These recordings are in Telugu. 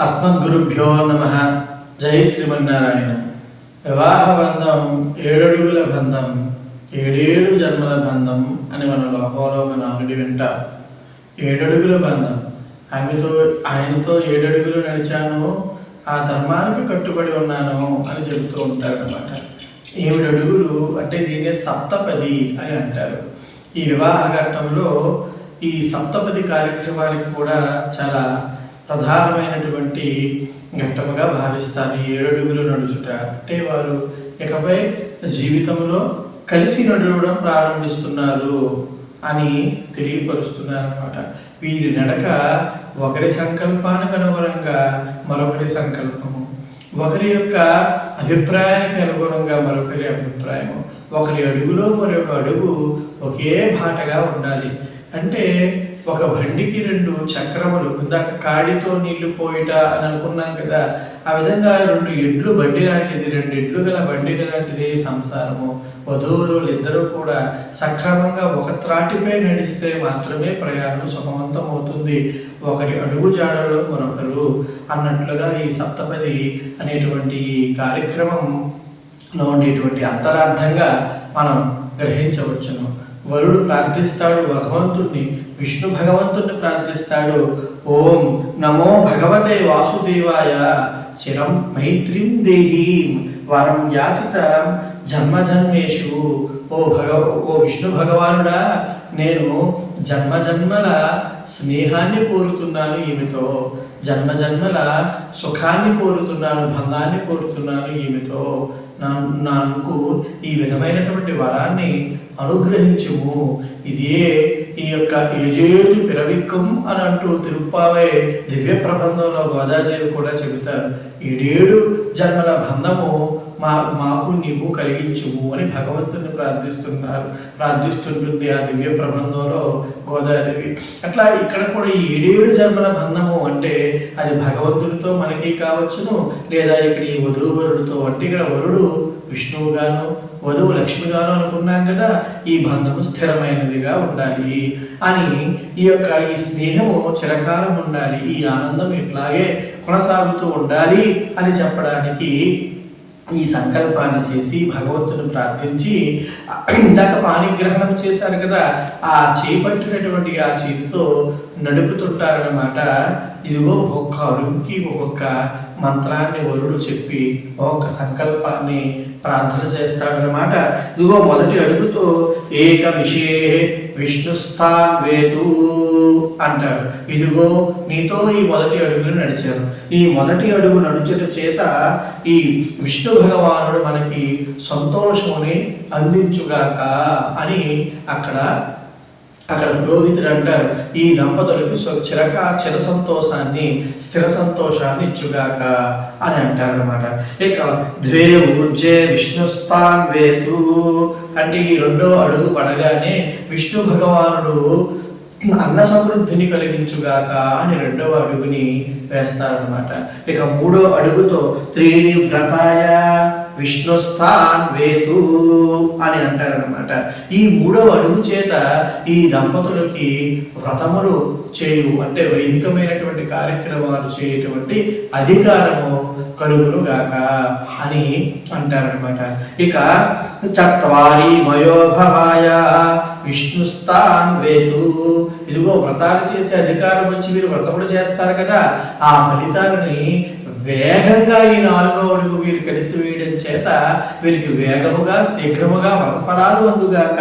అస్మద్గురుభ్యో నమ. జై శ్రీమన్నారాయణ. వివాహ బంధం ఏడడుగుల బంధం ఏడేడు జన్మల బంధం అని మన లోకంలో మన నానుడి వింటాం. ఏడడుగుల బంధం. ఆయనతో ఆయనతో ఏడడుగులు నడిచాను ఆ ధర్మానికి కట్టుబడి ఉన్నాను అని చెబుతూ ఉంటారు అనమాట ఏడు అడుగులు అంటే దీన్ని సప్తపది అని అంటారు. ఈ వివాహ ఘట్టంలో ఈ సప్తపది కార్యక్రమానికి కూడా చాలా ప్రధానమైనటువంటి ఘట్టముగా భావిస్తారు. ఈ ఏడు నడుచుట అంటే వారు ఇకపై జీవితంలో కలిసి నడవడం ప్రారంభిస్తున్నారు అని తెలియపరుస్తున్నారు అనమాట వీరి నడక ఒకరి సంకల్పానికి అనుగుణంగా మరొకరి సంకల్పము. ఒకరి యొక్క అభిప్రాయానికి అనుగుణంగా మరొకరి అభిప్రాయము. ఒకరి అడుగులో మరొక అడుగు ఒకే బాటగా ఉండాలి. అంటే ఒక బండికి రెండు చక్రములు ఇందాక కాడితో నీళ్ళు పోయిట అని అనుకున్నాం కదా ఆ విధంగా రెండు ఎడ్లు బండి లాంటిది రెండు ఎడ్లు గల బండి లాంటిది సంసారము. వధువులు ఇద్దరూ కూడా సక్రమంగా ఒక త్రాటిపై నడిస్తే మాత్రమే ప్రయాణం సుఖవంతం అవుతుంది ఒకరి అడుగు జాడలో మరొకరు అన్నట్లుగా ఈ సప్తపది అనేటువంటి కార్యక్రమంలో ఉండేటువంటి అంతరార్థంగా మనం గ్రహించవచ్చును. వరుడు ప్రార్థిస్తాడు భగవంతుణ్ణి విష్ణు భగవంతుణ్ణి ప్రార్థిస్తాడు. ఓం నమో భగవతే వాసుదేవాయ. చిరం మైత్రిం దేహి. వరం యాచిత జన్మజన్మేషు. ఓ భగవ ఓ విష్ణు భగవానుడా నేను జన్మ జన్మల స్నేహాన్ని కోరుతున్నాను ఈమెతో. జన్మ జన్మల సుఖాన్ని కోరుతున్నాను బంధాన్ని కోరుతున్నాను ఈమెతో. నాకు ఈ విధమైనటువంటి వరాన్ని అనుగ్రహించుము. ఇదే ఈ యొక్క యజేజు పిరవిక్కము అని అంటూ తిరుప్పావే దివ్య ప్రబంధంలో గోదాదేవి కూడా చెబుతారు. ఏడేడు జన్మల బంధము మా మాకు నీవు కలిగించుము అని భగవంతుని ప్రార్థిస్తున్నారు. ప్రార్థిస్తుంటుంది ఆ దివ్య ప్రబంధంలో గోదాదేవి అట్లా ఇక్కడ కూడా ఈ ఏడేడు జన్మల బంధము అంటే అది భగవంతుడితో మనకి కావచ్చును లేదా ఇక్కడ ఈ వధువు వరుడితో అంటే ఇక్కడ వరుడు విష్ణువుగాను వధువు లక్ష్మిగాను అనుకున్నాం కదా ఈ బంధము స్థిరమైనదిగా ఉండాలి. అని ఈ యొక్క ఈ స్నేహము చిరకాలం ఉండాలి ఈ ఆనందం ఇట్లాగే కొనసాగుతూ ఉండాలి అని చెప్పడానికి ఈ సంకల్పాన్ని చేసి భగవంతుని ప్రార్థించి ఇందాక పాణిగ్రహణం చేశారు కదా ఆ చేపట్టినటువంటి ఆ చేతితో నడుపుతుంటారన్నమాట. ఇదిగో ఒక్కొక్క అడుగుకి ఒక్కొక్క మంత్రాన్ని వరుడు చెప్పి ఒక సంకల్పాన్ని ప్రార్థన చేస్తాడనమాట ఇదిగో మొదటి అడుగుతో ఏక విషే విష్ణుస్థాన్ వేదు అంటాడు. ఇదిగో నీతో ఈ మొదటి అడుగులు నడిచారు ఈ మొదటి అడుగు నడుచుట చేత ఈ విష్ణు భగవానుడు మనకి సంతోషముని అందించుగాక అని అక్కడ అక్కడ పురోహితుడు అంటారు ఈ దంపతులకు చిరక చిర సంతోషాన్ని స్థిర సంతోషాన్ని ఇచ్చుగాక అని అంటారు అనమాట ఇక ద్వే ఊర్జే విష్ణుస్థాన్ వేతు అంటే ఈ రెండో అడుగు పడగానే విష్ణు భగవానుడు అన్న సమృద్ధిని కలిగించుగాక అని రెండవ అడుగుని వేస్తారనమాట ఇక మూడో అడుగుతో త్రీని వ్రతాయ విష్ణుస్థాన్ వేతు అని అంటారనమాట ఈ మూడవ అడుగు చేత ఈ దంపతులకి వ్రతములు చేయు అంటే వైదికమైనటువంటి కార్యక్రమాలు చేయటువంటి అధికారము కలుగును గాక అని అంటారనమాట ఇక చత్వారి మయోభవాయ విష్ణుస్థాన్ వేతు. ఇదిగో వ్రతాలు చేసే అధికారం వచ్చి మీరు వ్రతములు చేస్తారు కదా ఆ ఫలితాలని వేగంగా ఈ నాలుగో అడుగు వీరు కలిసి వేయడం చేత వీరికి వేగముగా శీఘ్రముగా వ్రతఫలాలు అందుగాక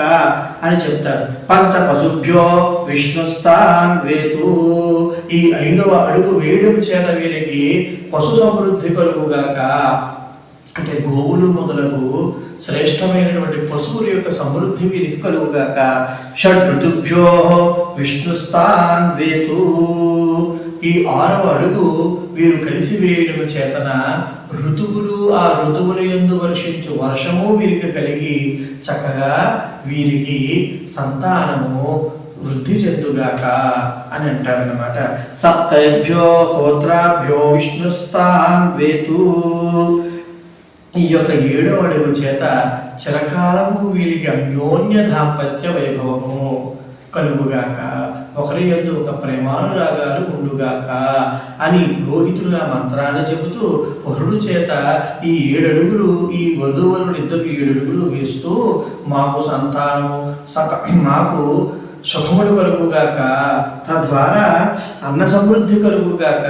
అని చెప్తారు. పంచ పశుభ్యో విష్ణుస్థాన్ వేతు. ఈ ఐదవ అడుగు వేయడం చేత వీరికి పశు సమృద్ధి కలుగుగాక అంటే గోవులు మొదలగు శ్రేష్టమైనటువంటి పశువుల యొక్క సమృద్ధి వీరికి కలుగుగాక. షడ్ ఋతుభ్యో విష్ణుస్థాన్ వేతు. ఈ ఆరవ అడుగు వీరు కలిసి వేయడం చేతన ఋతువులు ఆ ఋతువుల ఎందు వర్షించు వర్షము వీరికి కలిగి చక్కగా వీరికి సంతానము వృద్ధి చెందుగాక అని అంటారన్నమాట. సప్తభ్యో హోత్రాభ్యో విష్ణుస్థాన్ వేతు. ఈ యొక్క ఏడవ అడుగు చేత చిరకాలము వీరికి అన్యోన్య దాంపత్య వైభవము. కలుగుగాక ఒకరి యందు ఒక ప్రేమానురాగాలు ఉండుగాక అని పురోహితులు ఆ మంత్రాన్ని చెబుతూ వరుడు చేత ఈ ఏడడుగులు ఈ వధూవరుడు ఇద్దరు ఏడడుగులు వేస్తూ మాకు సంతానము సక మాకు సుఖములు కలుగుగాక తద్వారా అన్న సమృద్ధి కలుగుగాక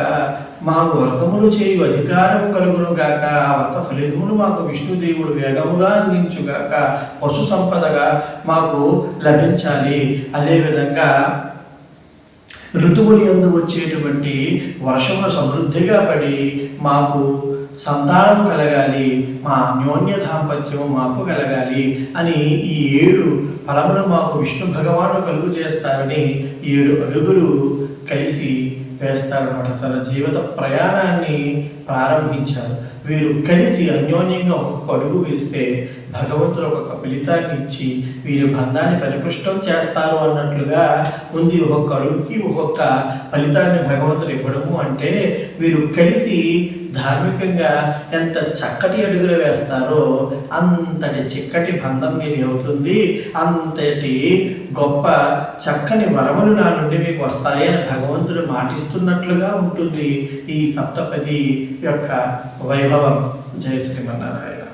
మాకు వ్రతములు చేయు అధికారము కలుగునుగాక ఆ వ్రత ఫలితములు మాకు విష్ణుదేవుడు వేగముగా అందించుగాక పశు సంపదగా మాకు లభించాలి. అదేవిధంగా ఋతువులు ఎందు వచ్చేటువంటి వర్షములు సమృద్ధిగా పడి మాకు సంతానం కలగాలి మా అన్యోన్య దాంపత్యము మాకు కలగాలి అని ఈ ఏడు ఫలములు మాకు విష్ణు భగవాను కలుగు చేస్తారని ఏడు అడుగులు కలిసి వేస్తారన్నమాట. తన జీవిత ప్రయాణాన్ని ప్రారంభించారు. వీరు కలిసి అన్యోన్యంగా ఒక్కొక్క అడుగు వేస్తే భగవంతుడు ఒక్కొక్క ఫలితాన్ని ఇచ్చి వీరి బంధాన్ని పరిపుష్టం చేస్తారు అన్నట్లుగా ఉంది ఒక్కొక్క అడుగుకి ఒక్కొక్క ఫలితాన్ని భగవంతుడు ఇవ్వడము అంటే వీరు కలిసి ధార్మికంగా ఎంత చక్కటి అడుగులు వేస్తారో అంతటి చిక్కటి బంధం మీది అవుతుంది అంతటి గొప్ప చక్కని వరములు నా నుండి మీకు వస్తాయని భగవంతుడు మాటిస్తున్నట్లుగా ఉంటుంది ఈ సప్తపది యొక్క వైభవం. జయ శ్రీమన్నారాయణ.